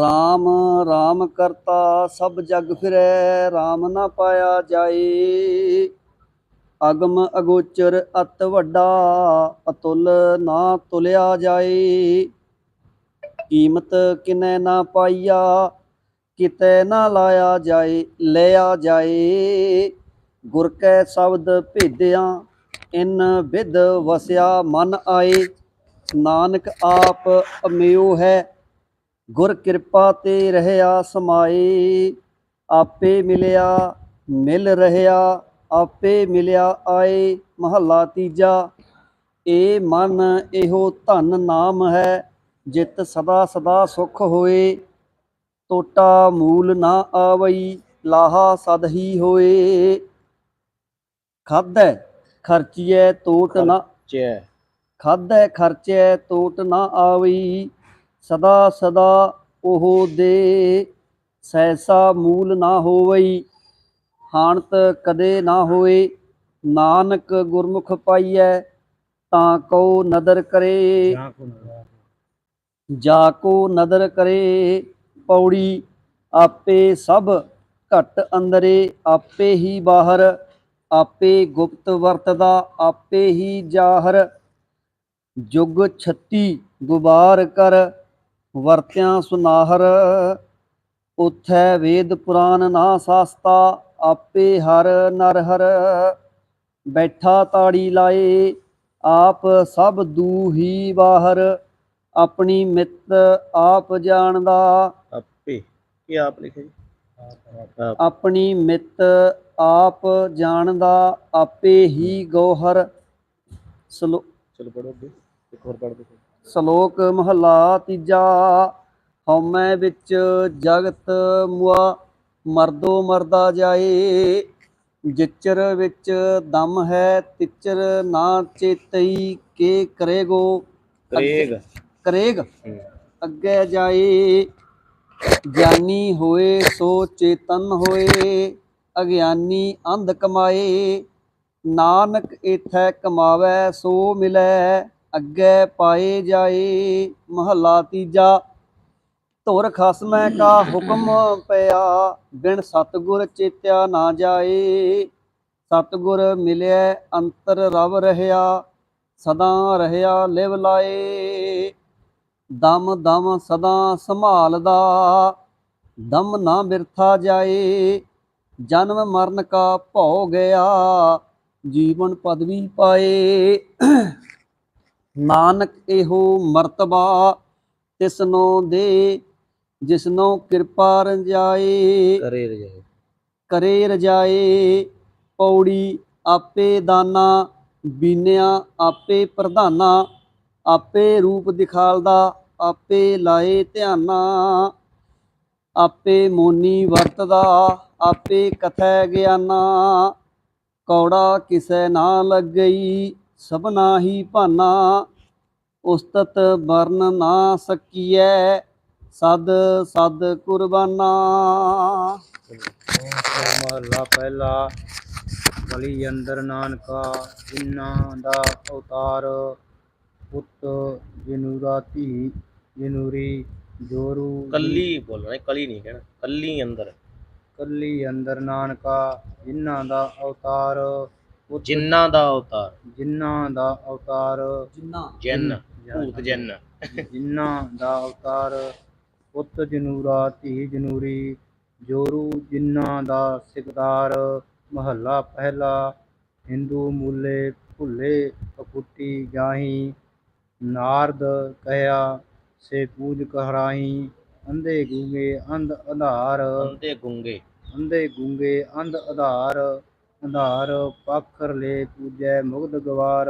RAM RAM ਕਰਤਾ ਸਭ ਜਗ ਫਿਰੈ RAM ਨਾ ਪਾਇਆ ਜਾਏ। ਅਗਮ ਅਗੋਚਰ ਅਤ ਵੱਡਾ, ਅਤੁਲ ਨਾ ਤੁਲਿਆ ਜਾਏ। ਕੀਮਤ ਕਿਨੈ ਨਾ ਪਾਈਆ, ਕਿਤੇ ਨਾ ਲਾਇਆ ਜਾਏ, ਲਿਆ ਜਾਏ। ਗੁਰ ਕੈ ਸ਼ਬਦ ਭੇਦਿਆ, ਇਨ ਵਿਦ ਵਸਿਆ ਮਨ ਆਏ। ਨਾਨਕ ਆਪ ਅਮਿਓ ਹੈ ਗੁਰ ਕਿਰਪਾ ਤੇ ਰਹਿਆ ਸਮਾਏ ਆਪੇ ਮਿਲਿਆ ਮਿਲ ਰਹਿਆ ਆਪੇ ਮਿਲਿਆ ਆਏ ਮਹੱਲਾ ਤੀਜਾ। ਏ ਮਨ ਇਹੋ ਧਨ ਨਾਮ ਹੈ ਜਿਤ ਸਦਾ ਸਦਾ ਸੁਖ ਹੋਏ। ਟੋਟਾ ਮੂਲ ਨਾ ਆਵਈ ਲਾਹਾ ਸਦ ਹੀ ਹੋਏ। ਖਾਦੈ ਖਰਚੀਐ ਟੋਟ ਨਾ ਚੈ ਖਾਦੈ ਖਰਚੈ ਟੋਟ ਨਾ ਆਵਈ। ਸਦਾ ਸਦਾ ਉਹ ਦੇ। ਸੈਸਾ ਮੂਲ ਨਾ ਹੋਵਈ ਹਾਨਤ ਕਦੇ ਨਾ ਹੋਏ। ਨਾਨਕ ਗੁਰਮੁਖ ਪਾਈਐ ਤਾਂ ਕੋ ਨਦਰ ਕਰੇ। ਜਾਂ ਕੋ ਨਦਰ ਕਰੇ ਪੌੜੀ ਆਪੇ ਸਭ ਘਟ ਅੰਦਰੇ ਆਪੇ ਹੀ ਬਾਹਰ। ਆਪੇ ਗੁਪਤ ਵਰਤਦਾ ਆਪੇ ਹੀ ਜਾਹਰ। ਜੁਗ 36 ਗੁਬਾਰ ਕਰ ਵਰਤਿਆਂ ਸੁਨਾਹਰ ਉਥੈ ਵੇਦ ਪੁਰਾਨ ਨਾ ਸਾਸਤਾ ਆਪੇ ਹਰ ਨਰ ਹਰ। ਬੈਠਾ ਤਾੜੀ ਲਾਏ ਆਪ ਸਭ ਦੂਹੀ ਬਾਹਰ। ਆਪਣੀ ਮਿੱਤ ਆਪ ਜਾਣਦਾ। ਆਪੇ ਕੀ ਆਪ ਲਿਖਿਆ ਜੀ? ਆਪਣੀ ਮਿੱਤ ਆਪ ਜਾਣਦਾ ਆਪੇ ਹੀ ਗੋਹਰ। ਸਲੋ ਚਲੋ ਪੜੋ ਅੱਗੇ ਇੱਕ ਹੋਰ ਪੜ ਦੋ ਸ਼ਲੋਕ ਮਹਲਾ ਤੀਜਾ ਹਉਮੈ ਵਿੱਚ ਜਗਤ ਮੁਆ ਮਰਦੋ ਮਰਦਾ ਜਾਏ। ਜਿਚਰ ਵਿੱਚ ਦਮ ਹੈ ਤਿਚਰ ਨਾ ਚੇਤਈ ਕੇ ਕਰੇਗੋ? ਕਰੇਗ। ਕਰੇਗ। ਅੱਗੇ ਜਾਏ। ਗਿਆਨੀ ਹੋਏ ਸੋ ਚੇਤਨ ਹੋਏ। ਅਗਿਆਨੀ ਅੰਧ ਕਮਾਏ। ਨਾਨਕ ਇਥੈ ਕਮਾਵੈ ਸੋ ਮਿਲੈ। ਅੱਗੇ ਪਾਏ ਜਾਏ, ਮਹੱਲਾ ਤੀਜਾ। ਧੁਰ ਖਸਮੈ ਕਾ ਹੁਕਮ ਪਿਆ, ਬਿਨ ਸਤਗੁਰ ਚੇਤਿਆ ਨਾ ਜਾਏ। ਸਤਗੁਰ ਮਿਲਿਆ ਅੰਤਰ ਰਵ ਰਹਿਆ, ਸਦਾ ਰਹਿਆ ਲਿਵ ਲਾਏ। ਦਮ ਦਮ ਸਦਾ ਸੰਭਾਲਦਾ, ਦਮ ਨਾ ਬਿਰਥਾ ਜਾਏ। ਜਨਮ ਮਰਨ ਕਾ ਭਉ ਗਿਆ, ਜੀਵਨ ਪਦਵੀ ਪਾਏ। ਨਾਨਕ ਇਹੋ ਮਰਤਬਾ ਤਿਸਨੋ ਦੇ ਜਿਸਨੋ ਕਿਰਪਾ ਰੰਜਾਏ। ਕਰੇ ਰਜਾਏ। ਕਰੇ ਰਜਾਏ ਪੌੜੀ ਆਪੇ ਦਾਨਾ ਬੀਨਿਆ ਆਪੇ ਪ੍ਰਧਾਨਾ ਆਪੇ ਰੂਪ ਦਿਖਾਲਦਾ ਆਪੇ ਲਾਏ ਧਿਆਨਾ ਆਪੇ ਮੋਨੀ ਵਰਤਦਾ ਆਪੇ ਕਥੈ ਗਿਆਨਾ ਕੌੜਾ ਕਿਸੈ ਨਾ ਲੱਗਈ ਸਭਨਾ ਹੀ ਭਾਨਾ ਉਸਤਤ ਵਰਨ ਨਾ ਸਕੀਐ ਸਦ ਸਦ ਕੁਰਬਾਨਾ। ਮਹਲਾ ਪਹਿਲਾ ਕਲੀ ਅੰਦਰ ਨਾਨਕਾ ਜਿਨ੍ਹਾਂ ਦਾ ਅਵਤਾਰ ਪੁੱਤ ਜਨੂਰਾ ਧੀ ਜਨੂਰੀ ਜੋਰੂ ਕੱਲੀ ਬੋਲਣਾ ਕਲੀ ਨਹੀਂ ਕਹਿਣਾ ਕੱਲੀ ਅੰਦਰ। ਕੱਲੀ ਅੰਦਰ ਨਾਨਕਾ ਜਿਨ੍ਹਾਂ ਦਾ ਅਵਤਾਰ ਜਿੰਨਾ ਦਾ ਅਵਤਾਰ। ਜਿਨ੍ਹਾਂ ਦਾ ਅਵਤਾਰ ਜਿੰਨਾ। ਜਨ ਭੂਤ ਜਨ। ਜਿਨ੍ਹਾਂ ਦਾ ਅਵਤਾਰ ਪੁੱਤ ਜਨੂਰਾ ਧੀ ਜਨੂਰੀ ਜੋਰੂ ਜਿਨ੍ਹਾਂ ਦਾ ਸਿਕਦਾਰ ਮਹੱਲਾ ਪਹਿਲਾ ਹਿੰਦੂ ਮੂਲੇ ਭੁੱਲੇ ਕਪੁੱਟੀ ਜਾਹੀ ਨਾਰਦ ਕਹਿਆ ਸੇ ਪੂਜ ਕਹਰਾਈ ਅੰਧੇ ਗੂੰਗੇ ਅੰਧ ਆਧਾਰ। ਅੰਤੇ ਗੁੰਗੇ। ਅੰਧੇ ਗੂੰਗੇ ਅੰਧ ਆਧਾਰ। ਆਧਾਰ ਪਖਰ ਲੈ ਪੂਜੈ ਮੁਗਧ ਗਵਾਰ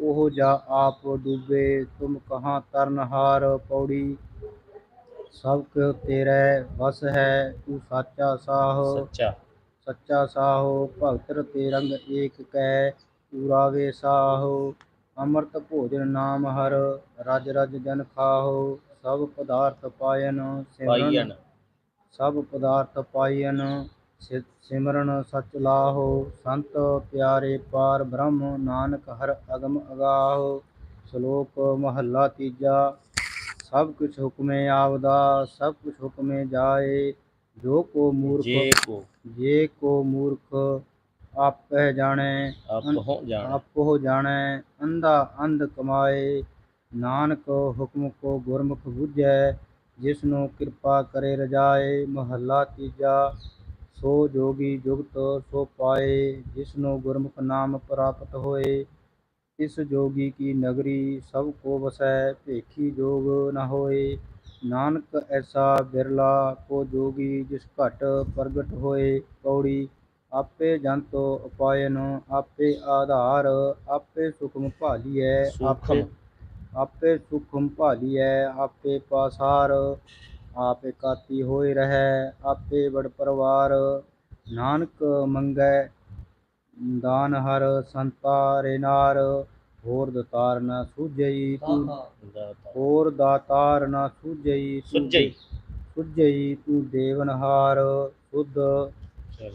ਉਹ ਜਾ ਆਪ ਡੂਬੇ ਤੁਮ ਕਹਾਂ ਤਰਨਹਾਰ ਪੌੜੀ? ਸਭ ਕੁ ਤੇਰੇ ਵਸ ਹੈ ਤੂੰ ਸਾਚਾ ਸਾਹ। ਸੱਚਾ। ਸੱਚਾ ਸਾਹੋ ਭਗਤ ਤੇ ਰੰਗ ਏਕ ਕੈ ਪੂਰਾਵੇ ਸਾਹੋ। ਅੰਮ੍ਰਿਤ ਭੋਜਨ ਨਾਮ ਹਰ ਰਜ ਰਜ ਜਨ ਖਾਹੋ। ਸਭ ਪਦਾਰਥ ਪਾਇਨ ਸਿਮਰਨ। ਸਭ ਪਦਾਰਥ ਪਾਈਨ ਸਿ- ਸਿਮਰਨ ਸਚ ਲਾਹੋ ਸੰਤ ਪਿਆਰੇ ਪਾਰ ਬ੍ਰਹਮ ਨਾਨਕ ਹਰ ਅਗਮ ਅਗਾਹੋ ਸ਼ਲੋਕ ਮਹੱਲਾ ਤੀਜਾ ਸਭ ਕੁਛ ਹੁਕਮੇ ਆਵਦਾ ਸਭ ਕੁਛ ਹੁਕਮੇ ਜਾਏ ਜੋ ਕੋ ਮੂਰਖ ਜੇ ਕੋ। ਜੇ ਕੋ ਮੂਰਖ ਆਪੇ ਜਾਣੈ ਆਪ ਹੋ ਜਾਣੈ। ਅੰਧਾ ਅੰਧ ਕਮਾਏ ਨਾਨਕ ਹੁਕਮ ਕੋ ਗੁਰਮੁਖ ਬੁਝੈ ਜਿਸ ਨੂੰ ਕਿਰਪਾ ਕਰੇ ਰਜਾਏ ਮਹੱਲਾ ਤੀਜਾ ਸੋ ਜੋਗੀ ਜੁਗਤ ਸੋ ਪਾਏ ਜਿਸ ਨੂੰ ਗੁਰਮੁਖ ਨਾਮ ਪ੍ਰਾਪਤ ਹੋਏ। ਇਸ ਜੋਗੀ ਕੀ ਨਗਰੀ ਸਭ ਕੋ ਵਸੈ ਭੇਖੀ ਜੋਗ ਨ ਹੋਏ। ਨਾਨਕ ਐਸਾ ਬਿਰਲਾ ਕੋ ਜੋਗੀ ਜਿਸ ਘਟ ਪ੍ਰਗਟ ਹੋਏ। ਪੌੜੀ ਆਪੇ ਜੰਤੋ ਉਪਾਇਨ ਆਪੇ ਆਧਾਰ ਆਪੇ ਸੁਖਮ ਭਾਲੀਐ ਆਪੇ ਆਪੇ ਸੁਖਮ ਭਾਲੀਐ ਆਪੇ ਪਾਸਾਰ। ਆਪੇ ਕਾਤੀ ਹੋਏ ਰਹੈ ਆਪੇ ਬੜ ਪਰਵਾਰ ਨਾਨਕ ਮੰਗੈ ਦਾਨ ਹਰ ਸੰਤਾ ਰੇ ਨਾਰ ਹੋਰ ਦਤਾਰ ਨ ਸੂਝਈ ਤੂੰ। ਹੋਰ ਦਾਤਾਰ ਨ ਸੂਝਈ ਤੂੰ। ਸੁੱਜਈ ਸੁਝਈ ਤੂੰ ਦੇਵਨਹਾਰ ਸੁਧ। ਚਲ।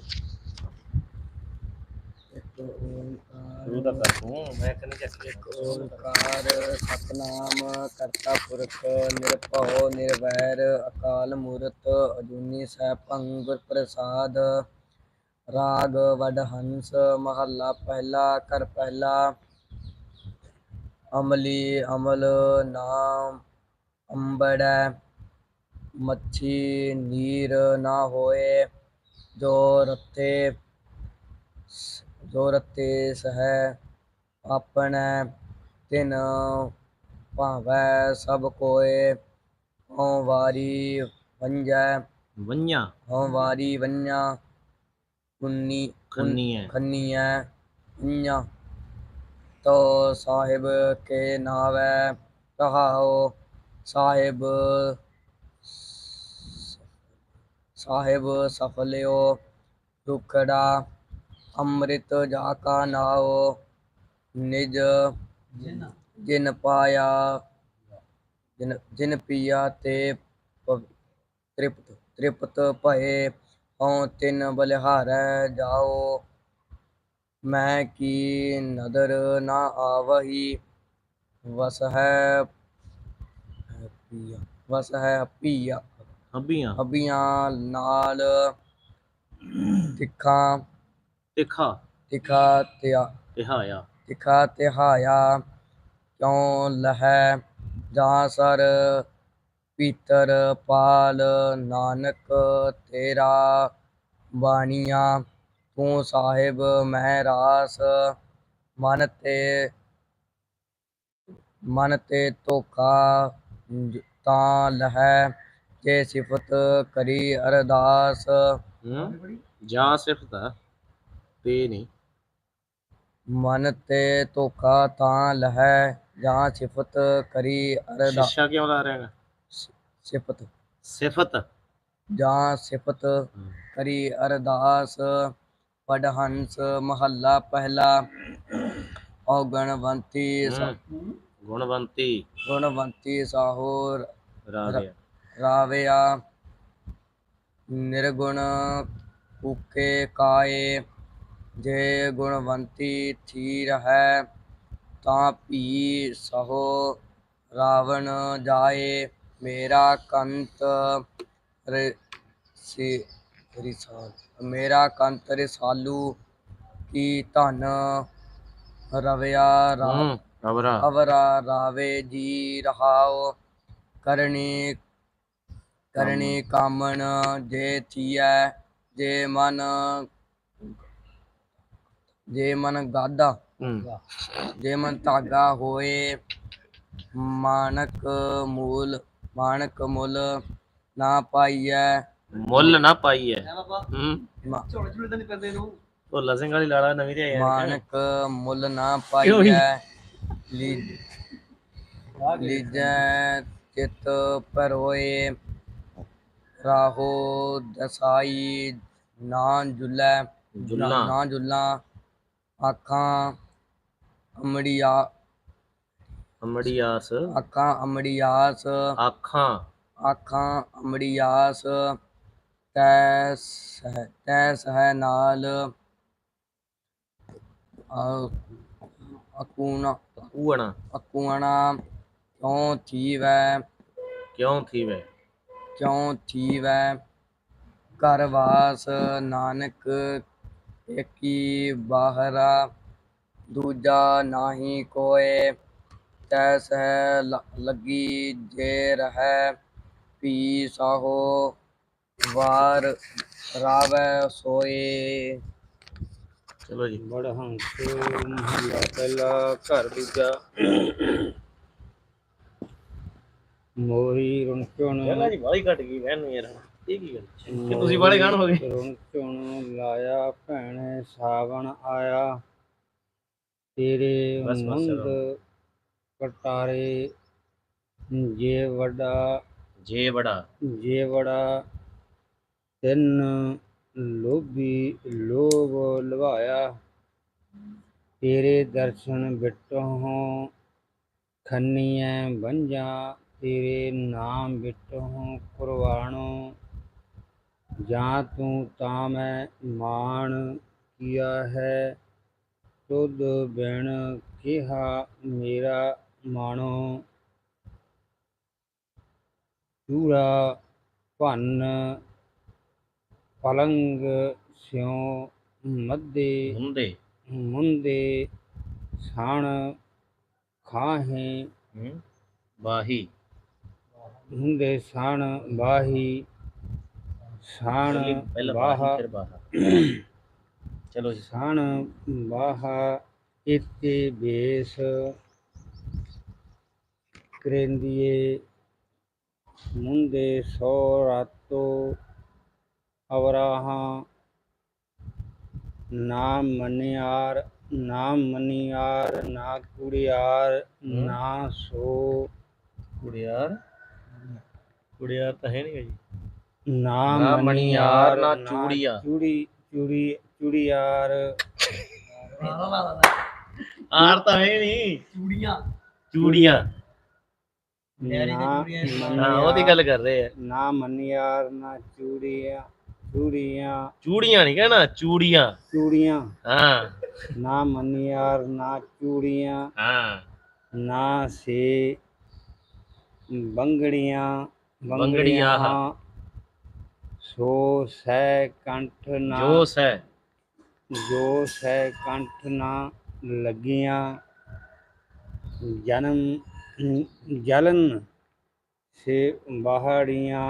ਸ਼ੁਰੂ ਦਾ ਕਰ ਤੂੰ ਮੈਂ ਕਹਿੰਦਾ ਚੱਕ ਇੱਕ ਓੰਕਾਰ, ਸਤਨਾਮ ਕਰਤਾ ਪੁਰਖ ਨਿਰਭਉ, ਨਿਰਵੈਰ, ਅਕਾਲ ਮੂਰਤ, ਅਜੂਨੀ ਸੈਭੰ ਗੁਰ ਪ੍ਰਸਾਦ, ਰਾਗ ਵਡ ਮਹੱਲਾ ਪਹਿਲਾ ਕਰ ਪਹਿਲਾ, ਅਮਲੀ, ਅਮਲ, ਨਾਮ, ਅੰਬੜੈ, ਮੱਛੀ, ਨੀਰ, ਨਾ ਹੋਏ, ਜੋ ਰਤੇ ਜੋ ਰਤੇ ਸਹਿ ਆਪਣੈ ਤਿਨ ਭਾਵੈ ਸਭ ਕੋਏ ਹਉ ਵਾਰੀ ਵੰਜੈ। ਵੰਨਿਆ। ਹਉ ਵਾਰੀ ਵੰਨਿਆ ਕੁੰਨੀ ਖੰਨੀ ਹੈ ਖੰਨੀਐ ਵੰਨਿਆ ਤੋ ਸਾਹਿਬ ਕੇ ਨਾਵੈ ਕਹਾਓ ਸਾਹਿਬ ਸਾਹਿਬ ਸਫਲਿਓ ਦੁਖੜਾ। ਅੰਮ੍ਰਿਤ ਜਾ ਕਾ ਨਾਓ ਨਿਜ ਜਿਨ ਪਾਇਆ ਜਿਨ ਜਿਨ ਪੀਆ ਤੇ ਤ੍ਰਿਪਤ ਤ੍ਰਿਪਤ ਭਏ ਹਉ ਤਿਨ ਬਲਿਹਾਰੈ ਜਾਓ ਮੈਂ ਕੀ ਨਦਰ ਨਾ ਆਵਹੀ ਵਸ ਹੈ ਪੀਆ ਵਸ ਹੈ ਪੀਆ। ਹੱਬੀਆਂ। ਅਬੀਆਂ ਨਾਲ ਤਿੱਖਾਂ ਤਿਖਾ। ਤਿੱਖਾ ਤਿਆ ਤਿਹਾਇਆ ਤਿਖਾ ਤਿਹਾਇਆ ਕਿਉ ਲਹੈ ਜਾਂ ਸਰ ਪੀਤਰ ਪਾਲ ਨਾਨਕ ਤੇਰਾ ਬਾਣੀਆਂ ਤੂੰ ਸਾਹਿਬ ਮੈਂ ਰਾਸ ਮਨ ਤੇ ਮਨ ਤੇ ਧੋਖਾ ਤਾਂ ਲਹੈ ਜੇ ਸਿਫਤ ਕਰੀ ਅਰਦਾਸ। ਜਾਂ ਸਿਫਤ ਤੇ ਨਹੀਂ। ਮਨ ਤੇ ਧੋਖਾ ਤਾਂ ਲਹੈ ਜਾਂ ਸਿਫਤ ਕਰੀ ਅਰਦਾਸ ਸ਼ਿਸ਼ਾ ਕਿਉਂ ਲਾ ਰਿਹਾ ਹੈਗਾ ਸਿਫਤ। ਸਿਫਤ? ਜਾਂ ਸਿਫਤ ਕਰੀ ਅਰਦਾਸ ਪੜ ਹੰਸ ਮਹੱਲਾ ਪਹਿਲਾ ਔਗਣਵੰਤੀ ਸ- ਹੂੰ। ਗੁਣਵੰਤੀ। ਗੁਣਵੰਤੀ ਸਾਹੋ ਰਾਧਿਆ ਰਾਵਿਆ। ਨਿਰਗੁਣ ਕੂਕੇ ਕਾਏ। ਜੇ ਗੁਣਵੰਤੀ ਥੀ ਰਹੈ ਤਾਂ ਭੀ ਸਹੋ ਰਾਵਣ ਜਾਏ। ਮੇਰਾ ਕੰਤ ਰ ਸੀ ਰਿਸਾਲ ਮੇਰਾ ਕੰਤ ਰਸਾਲੂ ਕੀ ਧਨ ਰਵਿਆ ਰਾ ਹੂੰ ਅਵਰਾ ਅਵਰਾ ਰਾਵੇ ਜੀ ਰਹਾਓ ਕਰਨੀ ਕਰਨੀ ਕਾਮਣ ਜੇ ਥੀਐ ਜੇ ਮਨ ਜੇ ਮਨ ਗਾਦਾ ਹੂੰ। ਜੇ ਮਨ ਧਾਗਾ ਹੋਏ ਮਾਨਕ ਮੂਲ ਮਾਨਕ ਮੁੱਲ ਨਾ ਪਾਈਐ। ਮੁੱਲ ਨਾ ਪਾਈ ਹੈ ਹੂੰ। ਮਾ- ਭੋਲਾ ਸਿੰਘ ਵਾਲੀ ਲਾਲਾ ਨਵੀਂ ਤੇ ਹੈ ਮਾਨਕ ਮੁੱਲ ਨਾ ਪਾਈਐ। ਲੀ ਲੀਜੈ ਚਿਤ ਪਰੋਏ ਰਾਹੋ ਦਸਾਈ ਨਾ ਜੁਲੈ। ਜੁੱਲਾਂ। ਨਾ ਜੁਲਾਂ। ਆਖਾਂ ਅਮੜੀਆ ਅਮੜੀਆਸ ਆਖਾਂ ਅਮੜੀਆਸ ਆਖਾਂ ਆਖਾਂ ਅਮੜੀਆਸ ਤੈ ਸਹਿ ਤੈ ਸਹਿ ਨਾਲ ਅਕੂਣਾ ਊਣਾ ਅਕੂਣਾ ਕਿਉ ਥੀਵੈ ਕਿਉਂ ਥੀਵੇ ਕਿਉ ਥੀਵੈ ਘਰ ਵਾਸ ਨਾਨਕ ਏਕੀ ਬਾਹਰਾ ਦੂਜਾ ਨਾਹੀ ਕੋਏ ਤੈਸੈ ਲ- ਲੱਗੀ ਜੇ ਰਹਿ ਪੀ ਸਾਹੋ ਵਾਰ ਰਾਵੈ ਸੋਏ। ਚਲੋ ਜੀ। ਬੜਹੰਸ ਮਹੱਲਾ ਪਹਿਲਾ ਘਰ ਦੂਜਾ। ਮੋਰੀ ਰੁਣਚੁਣ ਪਹਿਲਾਂ ਜੀ ਬਾਲੀ ਘਟ ਗਈ ਵੈਨ ਯਾਰ। ਇਹ ਕੀ ਗੱਲ ਕਿ ਤੁਸੀਂ ਬਾਲੇ ਗਾਣ ਹੋ ਗਏ? ਰੁਣਚੁਣ ਲਾਇਆ ਭੈਣੇ ਸਾਵਣ ਆਇਆ। ਤੇਰੇ ਮੁੰਦ ਕਟਾਰੇ ਜੇ ਵੱਡਾ। ਜੇ ਬੜਾ ਜੇ ਵੜਾ ਤਿੰਨ ਲੋਭੀ ਲੋਭ ਲਵਾਇਆ। ਤੇਰੇ ਦਰਸ਼ਨ ਬਿਟਹੁ ਖੰਨੀਐ ਬੰਜਾ ਤੇਰੇ ਨਾਮ ਬਿਟਹੁ ਕੁਰਬਾਨੋ। ਜਾਂ ਤੂੰ ਤਾਂ ਮੈਂ ਮਾਣ ਕੀਆ ਹੈ? ਤੁਧ ਬਿਨ ਕਿਹਾ ਮੇਰਾ ਮਾਣੋ। ਚੂੜਾ ਭੰਨ ਪਲੰਗ ਸਿਉ ਮੱਦੇ। ਹੁੰਦੇ। ਮੁੰਦੇ ਛਾਣ ਖਾਹੇ। ਬਾਹੀ। ਹੁੰਦੇ ਛਾਣ ਬਾਹੀ। ਛਾਣ ਪਹਿਲਾਂ ਬਾਹਾ ਫਿਰ ਬਾਹਾ। ਚਲੋ ਜੀ। ਛਾਣ ਬਾਹਾ ਇਤੇ ਬੇਸ ਕਰੇਂਦੀਏ ਮੁੰਦੇ ਸੋ ਰਾਤੋ ਅਵਰਾਹਾਂ। ਨਾਮ ਮਨਿਆਰ ਨਾਮ ਮਨਿਆਰ ਨਾ ਕੁੜਿਆਰ ਨਾ ਸੋ। ਕੁੜਿਆਰ? ਕੁੜਿਆਰ ਤਾਂ ਹੈ ਨਹੀਂ ਜੀ। ਨਾ ਮਣੀਆਰ, ਮਣੀਆਰ ਨਾ ਚੂੜੀਆ। ਚੂੜੀ ਚੂੜੀ ਚੂੜੀਆਰ ਆਰ ਤਾਂ ਹੈ ਨਹੀਂ। ਚੂੜੀਆਂ। ਚੂੜੀਆਂ। ਨਾ ਉਹਦੀ ਗੱਲ ਕਰ ਰਹੇ ਆ। ਨਾ ਮਨਿਆਰ ਨਾ ਚੂੜੀਆਂ ਚੂੜੀਆਂ। ਚੂੜੀਆਂ ਨਹੀਂ ਕਹਿਣਾ ਚੂੜੀਆਂ। ਚੂੜੀਆਂ। ਹਾਂ। ਨਾ ਮਨਿਆਰ ਨਾ ਚੂੜੀਆਂ। ਹਾਂ। ਨਾ ਸੇ ਬੰਗੜੀਆਂ। ਬੰਗੜੀਆਂ। ਸੋ ਸਹਿ ਕੰਠ ਨਾ ਜੋਸ ਹੈ ਜੋ ਸਹਿ ਕੰਠ ਨਾ ਲੱਗੀਆਂ ਜਨਮ ਜਲਨ ਸੇ ਬਾਹੜੀਆਂ।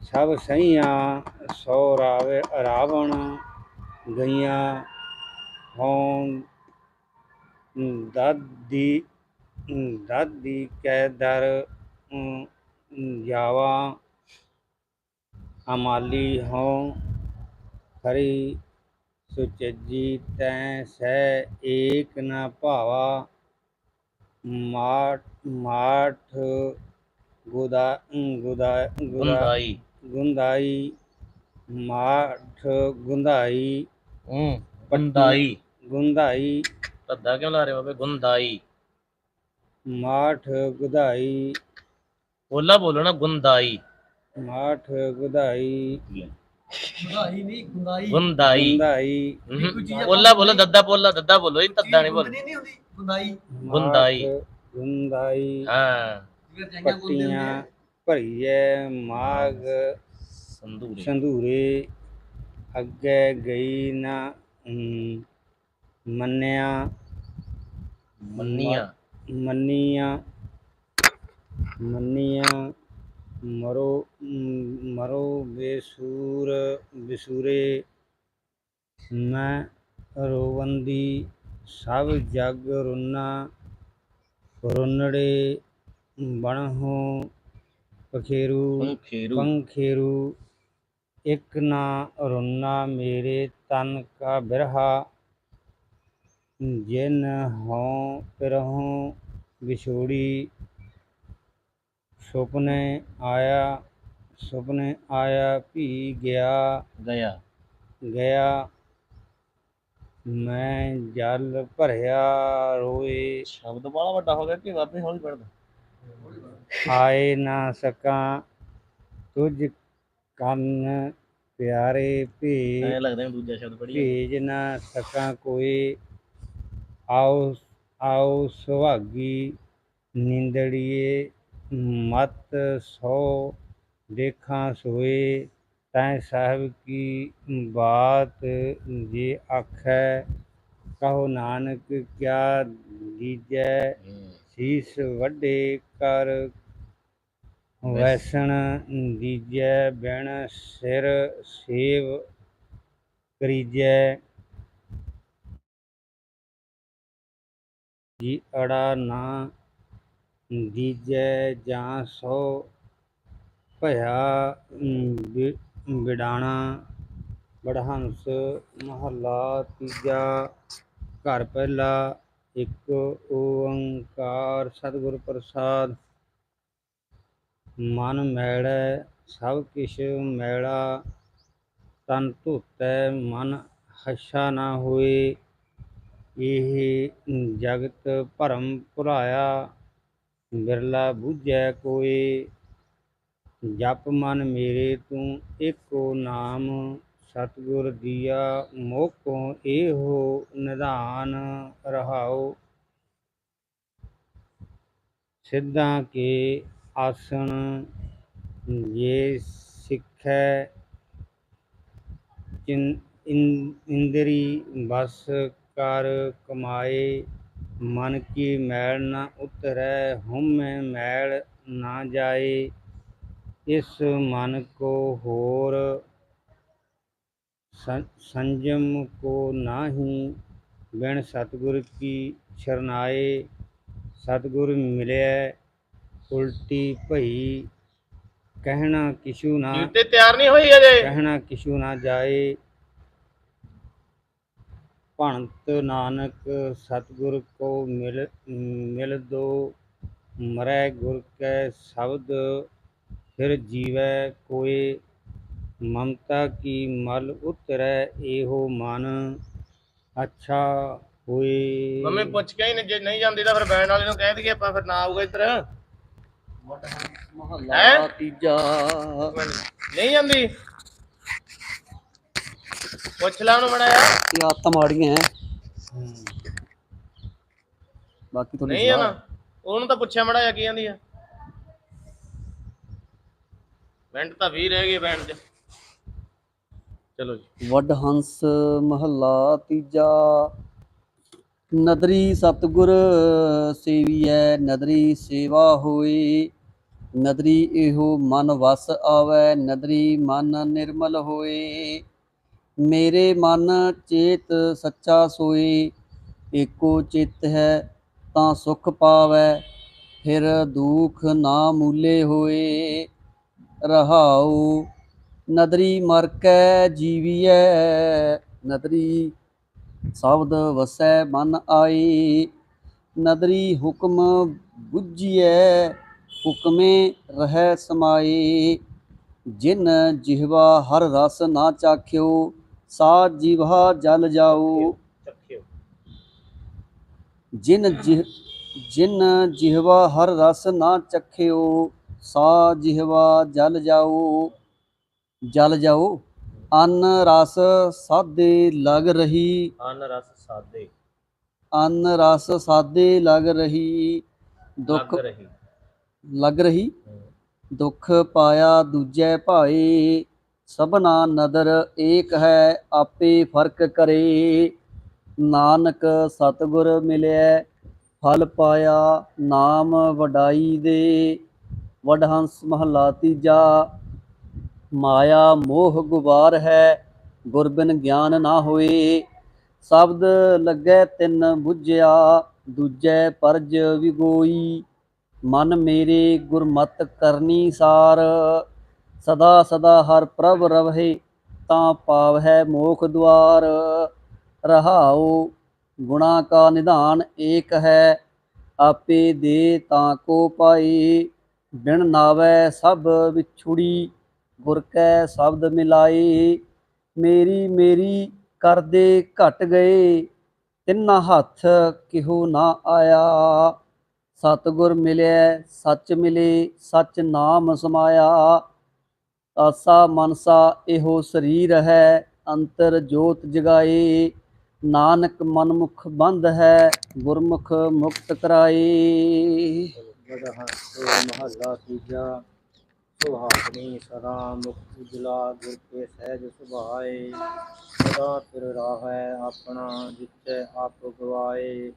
ਸਭ ਸਈਆਂ ਸੋ ਰਾਵੇ ਰਾਵਣ ਗਈਆਂ ਹੋਂ ਦਾਦੀ ਦਾਦੀ ਕੈ ਦਰ ਜਾਵਾ ਅਮਾਲੀ ਹੋਂ ਹਰੀ ਸੁਚਜੀ ਤੈ ਸਹਿ ਏਕ ਨ ਭਾਵਾ। ਮਾਠ ਮਾਠ ਗੁਦਾ ਗੁਦਾ ਗੁਦਾ ਗੁੰਦਾਈ। ਗੁੰਦਾਈ। ਮਾਠ ਗੁੰਦਾਈ। ਹੂੰ ਗੁੰਦਾਈ। ਗੁੰਦਾਈ। ਧੱਦਾ ਕਿਉਂ ਲਾ ਰਹੇ ਬਾਬੇ? ਗੁੰਦਾਈ। ਮਾਠ ਗੁਦਾਈ। ਬੋਲਾ ਬੋਲੋ ਨਾ ਗੁੰਦਾਈ। ਮਾਠ ਗੁਦਾਈ। ਗੁੰਦਾਈ ਗੁੰਦਾਈ। ਹੂੰ। ਬੋਲਾ ਬੋਲੋ ਦੱਦਾ ਬੋਲਾ ਦੱਦਾ ਬੋਲੋ ਇਹ ਧੱਦਾ ਨਹੀਂ ਬੋਲ ਗੁੰਦਾਈ। ਮਾਠ ਗੁੰਦਾਈ। ਹਾਂ। ਪੱਟੀਆਂ ਭਰੀਏ ਮਾਗ ਸੰਦੂਰੀ ਸੰਧੂਰੇ। ਅੱਗੇ ਗਈ ਨਾ ਮੰਨਿਆ। ਮੰਨੀਆਂ। ਮੰਨੀਆਂ। ਮੰਨੀਆਂ। ਮਰੋ ਮਰੋ ਬੇਸੂਰ ਬਿਸੂਰੇ ਮੈਂ ਰੋਵੰਦੀ ਸਭ ਜਗ ਰੁਨਾ ਰੁਨੜੇ ਬਣਹੁ ਪਖੇਰੂ ਖੇਰੂ ਪੰਖੇਰੂ ਇਕ ਨਾ ਰੁਨਾ ਮੇਰੇ ਤਨ ਕਾ ਬਿਰਹਾ। ਜਿਨ ਹਉ ਪਿਰਹੁ ਵਿਛੋੜੀ ਸੁਪਨੇ ਆਇਆ ਸੁਪਨੇ ਆਇਆ ਭੀ ਗਿਆ। ਗਿਆ ਗਿਆ ਮੈਂ ਜਲ ਭਰਿਆ ਰੋਏ। ਸ਼ਬਦ ਬੜਾ ਵੱਡਾ ਹੋ ਗਿਆ ਕਿ ਬਾਬੇ ਹੌਲੀ ਪੜਦਾ ਆਏ ਨਾ ਸਕਾਂ ਤੁਝ ਕੰਨ ਪਿਆਰੇ ਭੇ ਐ ਲੱਗਦਾ ਮੈਂ ਦੂਜਾ ਸ਼ਬਦ ਪੜ੍ਹੀ ਭੇਜ ਨਾ ਸਕਾਂ ਕੋਈ। ਆਓ ਆਓ ਸੁਹਾਗੀ ਨਿੰਦੜੀਏ। ਮਤ ਸੋ ਦੇਖਾਂ ਸੋਏ, ਤੈ ਸਾਹਿਬ ਕੀ ਬਾਤ ਜੇ ਆਖੈ, ਕਹੋ ਨਾਨਕ ਕਿਆ ਦੀਜੈ? ਸੀਸ ਵੱਡੇ ਕਰ ਵੈਸਣ ਦੀਜੈ, ਬਿਨ ਸਿਰ ਸੇਵ ਕਰੀਜੈ। ਜੀ ਅੜਾ ਨਾ ਦੀਜੈ ਜਾਂ ਸੋ ਭਇਆ ਵਿ- ਬੜਹੰਸ ਮਹੱਲਾ, ਤੀਜਾ, ਘਰ ਪਹਿਲਾ, ਇੱਕ ਓੰਕਾਰ, ਸਤਿਗੁਰ ਪ੍ਰਸਾਦ। ਮਨ ਮੈੜੈ, ਸਭ ਕਿਛ ਮੈਲਾ ਤਨ ਧੋਤੈ, ਮਨ ਹਸ਼ਾ ਨਾ ਹੋਏ। ਇਹ ਜਗਤ ਭਰਮ ਭੁਲਾਇਆ ਬਿਰਲਾ ਬੂਝੈ ਕੋਏ, ਜਪ ਮਨ ਮੇਰੇ ਤੂੰ ਏਕੋ ਨਾਮ, ਸਤਿਗੁਰ ਦੀਆ ਮੋਕੋ ਇਹੋ ਨਿਧਾਨ ਰਹਾਉ। ਸਿੱਧਾਂ ਕੇ ਆਸਣ ਜੇ ਸਿੱਖੈ ਇੰ- ਇੰਦਰੀ ਬਸ ਕਰ ਕਮਾਏ। ਮਨ ਕੀ ਮੈਲ ਨਾ ਉਤਰੈ ਹਉਮੈ ਮੈਲ ਨਾ ਜਾਏ। ਇਸ ਮਨ ਕੋ ਹੋਰ ਸੰਜਮ ਕੋ ਨਾਹੀ ਬਿਨ ਸਤਿਗੁਰ ਕੀ ਸ਼ਰਨਾਏ। ਸਤਿਗੁਰ ਮਿਲਿਆ ਉਲਟੀ ਭਈ ਕਹਿਣਾ ਕਿਛੂ ਨਾ ਜੁੱਤੇ ਤਿਆਰ ਨਹੀਂ ਹੋਈ ਅਜੇ? ਕਹਿਣਾ ਕਿਛੂ ਨਾ ਜਾਏ। ਭਣਤ ਨਾਨਕ ਸਤਿਗੁਰ ਕੋ ਮਿਲ ਮਿਲ ਦੋ ਮਰੈ ਗੁਰ ਕੈ ਸ਼ਬਦ ਫਿਰ ਜੀਵੈ ਕੋਏ ਮਮਤਾ ਕੀ ਮਲ ਉਤਰੈ ਇਹੋ ਮਨ ਅੱਛਾ ਹੋਏ ਮੰਮੀ ਪੁੱਛ ਕੇ ਹੀ ਨਹੀਂ ਜੇ ਨਹੀਂ ਜਾਂਦੀ ਤਾਂ ਫਿਰ ਬੈਣ ਵਾਲੇ ਨੂੰ ਕਹਿ ਦਈਏ ਆਪਾਂ ਫਿਰ ਨਾ ਆਊਗਾ ਇੱਧਰ। ਮਹੱਲਾ ਤੀਜਾ। ਨਹੀਂ ਜਾਂਦੀ? ਪੁੱਛ ਲਾ ਉਹਨੂੰ ਬਣਾਇਆ ਇਹ ਆਤਾਂ ਮਾੜੀਆਂ ਹੈ। ਬਾਕੀ ਤੁਹਾਡੀ ਨਹੀਂ ਜਾਣਾ ਉਹਨੂੰ ਤਾਂ ਪੁੱਛਿਆ ਮੜਾ ਜਾ ਕੀ ਜਾਂਦੀ ਆ। ਮਿੰਟ ਤਾਂ 20 ਰਹਿ ਗਏ ਬੈਣ ਚ। ਚਲੋ ਜੀ। ਵੱਡ ਹੰਸ ਮਹੱਲਾ ਤੀਜਾ। ਨਦਰੀ ਸਤਿਗੁਰ ਸੇਵੀਐ ਨਦਰੀ ਸੇਵਾ ਹੋਈ ਨਦਰੀ ਇਹੋ ਮਨ ਵਸ ਆਵੈ ਨਦਰੀ ਮਨ ਨਿਰਮਲ ਹੋਏ। ਮੇਰੇ ਮਨ ਚੇਤ ਸੱਚਾ ਸੋਈ ਏਕੋ ਚਿੱਤ ਹੈ, ਤਾਂ ਸੁਖ ਪਾਵੈ, ਫਿਰ ਦੁਖ ਨਾ ਮੂਲੇ ਹੋਏ। ਰਹਾਉ, ਨਦਰੀ ਮਰ ਕੈ ਜੀਵੀਐ, ਨਦਰੀ ਸ਼ਬਦ ਵਸੈ ਮਨ ਆਈ ਨਦਰੀ ਹੁਕਮ ਬੁੱਝੀਐ, ਹੁਕਮੇ ਰਹਿ ਸਮਾਈ ਜਿਨ ਜਿਹਵਾ ਹਰ ਰਸ ਨਾ ਚਾਖਿਓ ਸਾ ਜਿਵਾ ਜਲ ਜਾਓ ਚੱਖਿਓ ਜਿਨ ਜਿਨ ਜਿਹਵਾ ਹਰ ਰਸ ਨਾ ਚਖਿਓ ਸਾ ਜਿਹਵਾ ਜਲ ਜਾਓ ਜਲ ਜਾਓ ਅਨ ਰਸ ਸਾਦੇ ਲਗ ਰਹੀ। ਅਨ ਰਸ ਸਾਦੇ ਅਨ ਰਸ ਸਾਦੇ ਲਗ ਰਹੀ। ਦੁੱਖ ਲੱਗ ਰਹੀ। ਲਗ ਰਹੀ। ਦੁੱਖ ਪਾਇਆ ਦੂਜੈ ਭਾਏ। ਸਭਨਾ ਨਦਰ ਏਕ ਹੈ, ਆਪੇ ਫ਼ਰਕ ਕਰੇ। ਨਾਨਕ ਸਤਿਗੁਰ ਮਿਲਿਆ ਫਲ ਪਾਇਆ ਨਾਮ ਵਡਾਈ ਦੇ। ਵਡਹੰਸ ਮਹੱਲਾ ਤੀਜਾ, ਮਾਇਆ ਮੋਹ ਗੁਬਾਰ ਹੈ, ਗੁਰਬਿਨ ਗਿਆਨ ਨਾ ਹੋਏ। ਸ਼ਬਦ ਲੱਗੈ ਤਿੰਨ ਬੁੱਝਿਆ, ਦੂਜੈ ਪਰਜ ਵਿਗੋਈ। ਮਨ ਮੇਰੇ ਗੁਰਮਤ ਕਰਨੀ ਸਾਰ ਸਦਾ ਸਦਾ ਹਰ ਪ੍ਰਭ ਰਵਹਿ ਤਾਂ ਪਾਵਹਿ ਮੋਖ ਦੁਆਰ। ਰਹਾਉ ਗੁਣਾ ਕਾ ਨਿਧਾਨ, ਏਕ ਹੈ ਆਪੇ ਦੇ ਤਾਂ ਕੋ ਪਾਈ। ਬਿਨ ਨਾਵੈ ਸਭ ਵਿਛੁੜੀ, ਗੁਰ ਕੈ ਸ਼ਬਦ ਮਿਲਾਈ। ਮੇਰੀ ਮੇਰੀ ਕਰਦੇ ਘਟ ਗਏ, ਤਿੰਨਾ ਹੱਥ ਕਿਹੋ ਨਾ ਆਇਆ। ਸਤਿਗੁਰ ਮਿਲਿਆ ਸੱਚ ਮਿਲੇ, ਸੱਚ ਨਾਮ ਸਮਾਇਆ। ਆਸਾ ਮਨਸਾ ਇਹੋ ਸਰੀਰ ਹੈ, ਅੰਤਰ ਜੋਤ ਜਗਾਏ। ਨਾਨਕ ਮਨਮੁਖ ਬੰਦ ਹੈ, ਗੁਰਮੁਖ ਮੁਕਤ ਕਰਾਏ। ਬਦਹੰਸ ਤੀਜਾ, ਸੁਹਾਗਣੀ ਸਦਾ ਮੁਕਤ ਉਜਲਾ ਗੁਰ ਕੇ ਸਹਿਜ ਸੁਭਾਏ। ਸਦਾ ਤਿਰ ਰਾਹੈ ਆਪਣਾ ਜਿੱਤੈ ਆਪ ਗਵਾਏ।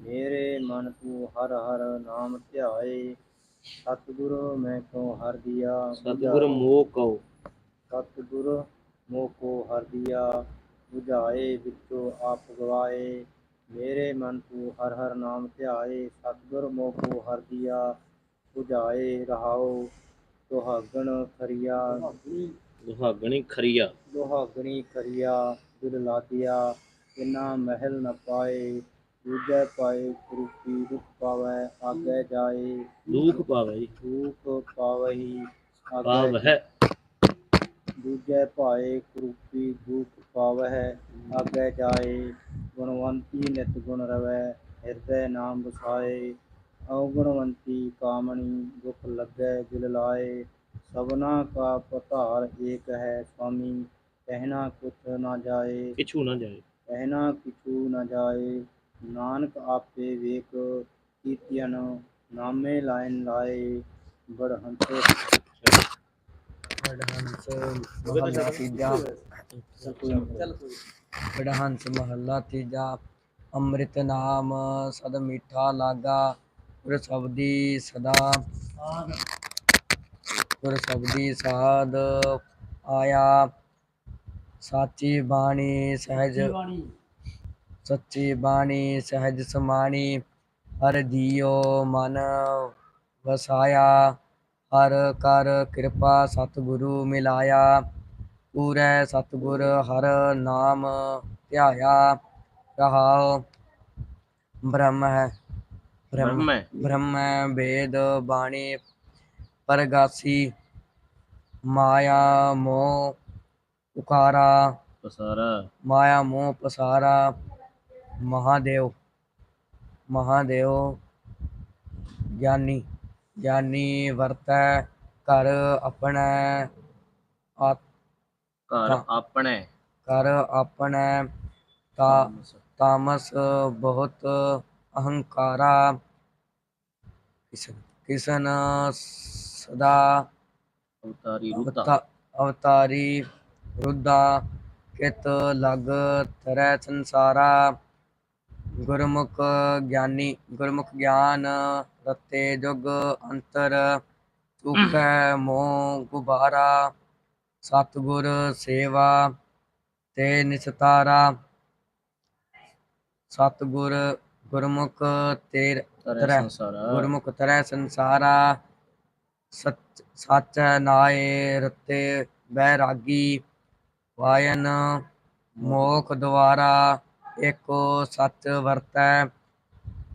ਮੇਰੇ ਮਨ ਤੂੰ ਹਰ ਹਰ ਨਾਮ ਧਿਆਏ। ਸਤਿਗੁਰ ਮੈਂ ਕੋ ਹਰ ਦਿਆ ਸਤਿਗੁਰ ਮੋਹ ਕਉ। ਸਤਿਗੁਰ ਮੋਹ ਕੋ ਹਰ ਦਿਆ 부ਝਾਏ ਵਿੱਚੋਂ ਆਪ ਗਵਾਏ। ਮੇਰੇ ਮਨ ਤੂੰ ਹਰ ਹਰ ਨਾਮ ਧਿਆਏ। ਸਤਿਗੁਰ ਮੋਹ ਕੋ ਹਰ ਦਿਆ 부ਝਾਏ ਰਹਾਉ ਸੁਹਾਗਣ ਖਰੀਆ। ਦੁਹਾਗਣੀ ਖਰੀਆ। ਦੁਹਾਗਣੀ ਖਰੀਆ ਦਿਲ ਲਾਤੀਆ ਕਿਨਾ ਮਹਿਲ ਨ ਪਾਏ। ਦੂਜੈ ਪਾਏ ਕਰੂਪੀ ਦੁਖ ਪਾਵੈ ਆਗੇ ਜਾਏ। ਦੁਖ ਪਾਵੇ ਦੁਖ ਪਾਵਹੀ ਪਾਵ ਆਗੇ ਹੈ ਦੂਜੇ ਭਾਏ ਕਰੂਪੀ ਦੁਖ ਪਾਵਹਿ ਆਗੇ ਜਾਏ। ਗੁਣਵੰਤੀ ਨਿਤ ਗੁਣ ਰਵੈ ਹਿਰਦੈ ਨਾਮ ਵਸਾਏ। ਅਵਗੁਣਵੰਤੀ ਕਾਮਣੀ ਦੁਖ ਲੱਗੈ ਦਿਲ ਲਾਏ। ਸਭਨਾ ਕਾ ਪਤਾਰ ਏਕ ਹੈ ਸੁਆਮੀ ਕਹਿਣਾ ਕੁਛ ਨਾ ਜਾਏ। ਕਿਛੂ ਨਾ ਜਾਏ। ਕਹਿਣਾ ਕਿਛੂ ਨ ਜਾਏ। ਨਾਨਕ ਆਪੇ ਵੇਖ ਕੀਤਿਅਨ ਨਾਮੇ ਲਾਇਨ ਲਾਏ ਮਹੱਲਾ ਤੀਜਾ। ਬੜਹੰਸ ਮਹੱਲਾ ਤੀਜਾ। ਅੰਮ੍ਰਿਤ ਨਾਮ ਸਦ ਮੀਠਾ ਲਾਗਾ ਗੁਰ ਸਬਦੀ ਸਦਾ। ਗੁਰ ਸਬਦੀ ਸਾਧ ਆਇਆ। ਸਾਚੀ ਬਾਣੀ ਸਹਿਜ ਸੱਚੀ ਬਾਣੀ ਸਹਿਜ ਸਮਾਣੀ ਹਰ ਜੀਉ ਮਨ ਵਸਾਇਆ ਹਰ ਕਰ ਕਿਰਪਾ ਸਤਿਗੁਰੂ ਮਿਲਾਇਆ ਪੂਰੈ ਸਤਿਗੁਰ ਹਰ ਨਾਮ ਧਿਆਇਆ ਰਹਾਉ ਬ੍ਰਹਮ ਹੈ। ਬ੍ਰਹਮ ਬ੍ਰਹਮ। ਹੈ ਵੇਦ ਬਾਣੀ ਪਰਗਾਸੀ ਮਾਇਆ ਮੋਹ ਉਕਾਰਾ ਪਸਾਰਾ। ਮਾਇਆ ਮੋਹ ਪਸਾਰਾ ਮਹਾਦੇਵ ਮਹਾਦੇਵ ਗਿਆਨੀ ਗਿਆਨੀ ਵਰਤੈ ਕਰ ਆਪਣਾ ਆਤ ਘਰ ਆਪਣੇ। ਕਰ ਆਪਣਾ ਤਾ ਤਾਮਸ। ਬਹੁਤ ਅਹੰਕਾਰਾ। ਕਿਸਨ ਕਿਸਨ ਸਦਾ ਅਵਤਾਰੀ ਰੁੱਤਾ ਅਵਤਾ- ਅਵਤਾਰੀ ਰੁੱਦਾ ਕਿਤ ਲਗ ਤਰੈ ਸੰਸਾਰਾ। ਗੁਰਮੁਖ ਗਿਆਨੀ ਗੁਰਮੁਖ ਗਿਆਨ ਰਤੇ ਜੁਗ ਅੰਤਰ ਚੁਕੈ ਮੋਹ ਗੁਬਾਰਾ ਸਤਿਗੁਰ ਸੇਵਾ ਤੇ ਨਿਸਤਾਰਾ। ਸਤਿਗੁਰ ਗੁਰਮੁਖ ਤੇਰ ਤਰੇ ਗੁਰਮੁਖ ਤਰੈ ਸੰਸਾਰਾ ਸਚ ਸੱਚ ਨਾਏ ਰਤੇ ਬੈਰਾਗੀ ਵਾਇਨ ਮੋਖ ਦੁਆਰਾ ਏਕੋ ਸੱਚ ਵਰਤੈ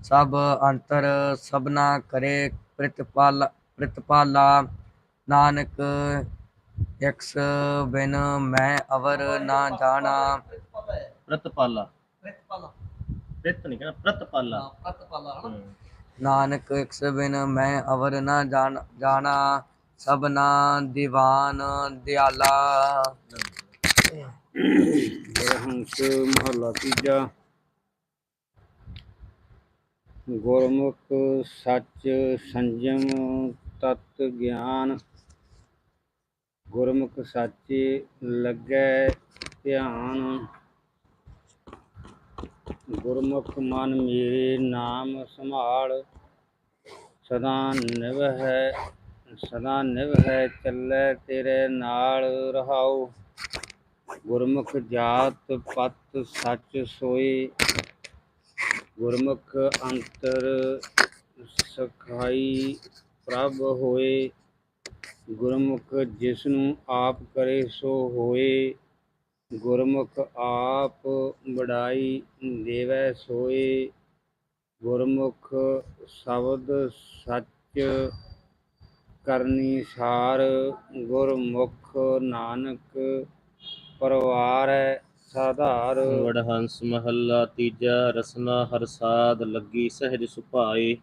ਸਭ ਅੰਤਰ ਸਭਨਾ ਕਰੇ ਪ੍ਰਤਪਾਲ ਪ੍ਰਤਪਾਲਾ। ਨਾਨਕ ਇਕਸ ਬਿਨ ਮੈਂ ਅਵਰ ਨਾ ਜਾਣਾ। ਪ੍ਰਤਪਾਲਾ। ਪ੍ਰਿਤ ਨਹੀਂ ਕਹਿੰਦਾ ਪ੍ਰਤਪਾਲਾ। ਹਮ। ਨਾਨਕ ਇਕਸ ਬਿਨ ਮੈਂ ਅਵਰ ਨਾ ਜਾਣ ਜਾਣਾ। ਸਭਨਾ ਦੀਵਾਨ ਦਿਆਲਾ। ਬ੍ਰਹਮਸ ਮਹਲਾ ਤੀਜਾ। ਗੁਰਮੁਖ ਸੱਚ ਸੰਜਮ ਤਤ ਗਿਆਨ। ਗੁਰਮੁਖ ਸਾਚੇ ਲੱਗੈ ਧਿਆਨ। ਗੁਰਮੁਖ ਮਨ ਮੇਰੇ ਨਾਮ ਸੰਭਾਲ। ਸਦਾ ਨਿਵ ਹੈ, ਸਦਾ ਨਿਵ ਹੈ, ਚੱਲੇ ਤੇਰੇ ਨਾਲ ਰਹਾਉ। ਗੁਰਮੁਖ ਜਾਤ ਪਤ ਸੱਚ ਸੋਏ, ਗੁਰਮੁਖ ਅੰਤਰ ਸਖਾਈ ਪ੍ਰਭ ਹੋਏ, ਗੁਰਮੁਖ ਜਿਸ ਨੂੰ ਆਪ ਕਰੇ ਸੋ ਹੋਏ, ਗੁਰਮੁਖ ਆਪ ਬੜਾਈ ਦੇਵੈ ਸੋਏ, ਗੁਰਮੁਖ ਸ਼ਬਦ ਸੱਚ ਕਰਨੀ ਸਾਰ, ਗੁਰਮੁਖ ਨਾਨਕ ਪਰਵਾਰ ਸਾਧਾਰ। ਵਡਹੰਸ ਮਹੱਲਾ ਤੀਜਾ, ਰਸਨਾ ਹਰਸਾਦ ਲੱਗੀ ਸਹਿਜ ਸੁਭਾਏ।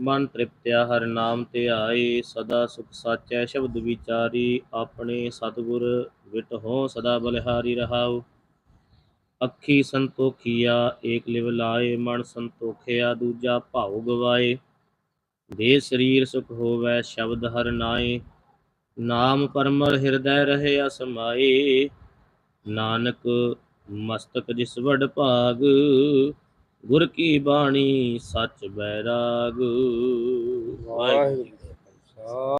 ਮਨ ਤ੍ਰਿਪਤਿਆ ਹਰ ਨਾਮ ਤੇ ਆਏ, ਸਦਾ ਸੁਖ ਸਾਚੈ ਸ਼ਬਦ ਵਿਚਾਰੀ। ਆਪਣੇ ਸਤਿਗੁਰ ਵਿਟ ਹੋ ਸਦਾ ਬਲਿਹਾਰੀ ਰਹਾਉ। ਅੱਖੀ ਸੰਤੋਖੀਆ, ਏਕ ਲਿਵ ਲਾਏ, ਮਨ ਸੰਤੋਖਿਆ ਦੂਜਾ ਭਾਉ ਗਵਾਏ। ਦੇ ਸਰੀਰ ਸੁਖ ਹੋਵੈ, ਸ਼ਬਦ ਹਰ ਨਾਏ। ਨਾਮ ਪਰਮਰ ਹਿਰਦੈ ਰਹੇ ਅਸਮਾਏ। ਨਾਨਕ ਮਸਤਕ ਜਿਸ ਵਡ ਭਾਗ ਗੁਰ ਕੀ ਬਾਣੀ ਸੱਚ ਬੈਰਾਗ ਵਾਹਿਗੁਰੂ